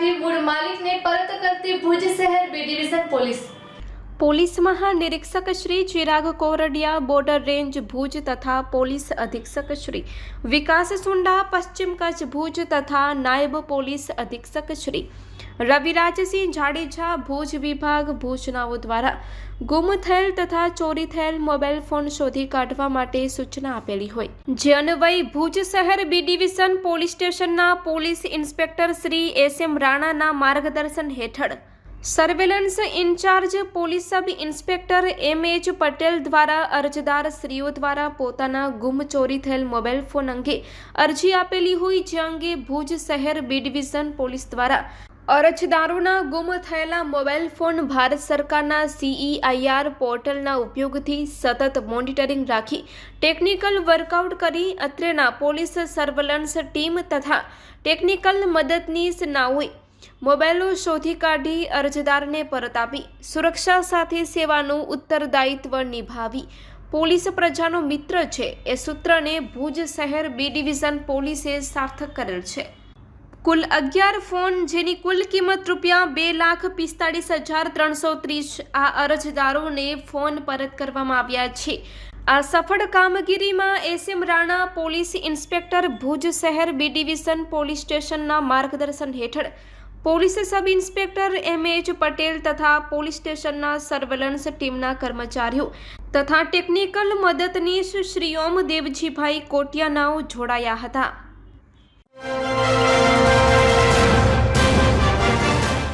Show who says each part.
Speaker 1: મૂળ માલિકને પરત કરતી ભુજ શહેર બી ડિવિઝન પોલીસ. પોલીસ મહાનિરીક્ષક શ્રી ચિરાગ કોરડિયા બોર્ડર રેન્જ ભુજ તથા પોલીસ અધિક્ષક શ્રી વિકાસ સુંડા, પશ્ચિમ કચ્છ ભુજ તથા નાયબ પોલીસ અધિક્ષક શ્રી રવિરાજસિંહ જાડેજા, ભુજ વિભાગ ભુજનાઓ દ્વારા ગુમ થયેલ તથા ચોરી થયેલ મોબાઈલ ફોન શોધી કાઢવા માટે સૂચના આપેલી હોય. જે અન્વયે ભુજ શહેર બી ડિવિઝન પોલીસ સ્ટેશનના police inspector Shri S M રાણાના માર્ગદર્શન હેઠળ surveillance incharge police sub inspector M H Patel દ્વારા અરજદાર સ્ત્રીઓ દ્વારા પોતાના ગુમ ચોરી થયેલ મોબાઈલ ફોન અંગે અરજી આપેલી હોય જે અંગે ભુજ શહેર બી ડિવિઝન પોલીસ દ્વારા અરજદારોના ગુમ થયેલા મોબાઈલ ફોન ભારત સરકારના સીઈઆઈઆર પોર્ટલના ઉપયોગથી સતત મોનિટરિંગ રાખી, ટેકનિકલ વર્કઆઉટ કરી અત્રેના પોલીસ સર્વેલન્સ ટીમ તથા ટેકનિકલ મદદનીશ નાઓએ મોબાઈલો શોધી કાઢી અરજદારને પરત આપી. સુરક્ષા સાથે સેવાનું ઉત્તરદાયિત્વ નિભાવી. પોલીસ પ્રજાનો મિત્ર છે. એ સૂત્રને ભુજ શહેર બી ડિવિઝન પોલીસે સાર્થક કરેલ છે. કુલ અગિયાર ફોન જેની કુલ કિંમત રૂપિયા બે લાખ પિસ્તાળીસ હજાર ત્રણસો ત્રીસ આ અરજદારોને ફોન પરત કરવામાં આવ્યા છે. આ સફળ કામગીરીમાં S M Rana, police inspector Bhuj શહેર બી ડિવિઝન પોલીસ સ્ટેશનના માર્ગદર્શન હેઠળ police sub inspector M H Patel તથા પોલીસ સ્ટેશનના સર્વેલન્સ ટીમના કર્મચારીઓ તથા ટેકનિકલ મદદનીશ શ્રી ઓમ દેવજીભાઈ કોટિયાનાઓ જોડાયા હતા.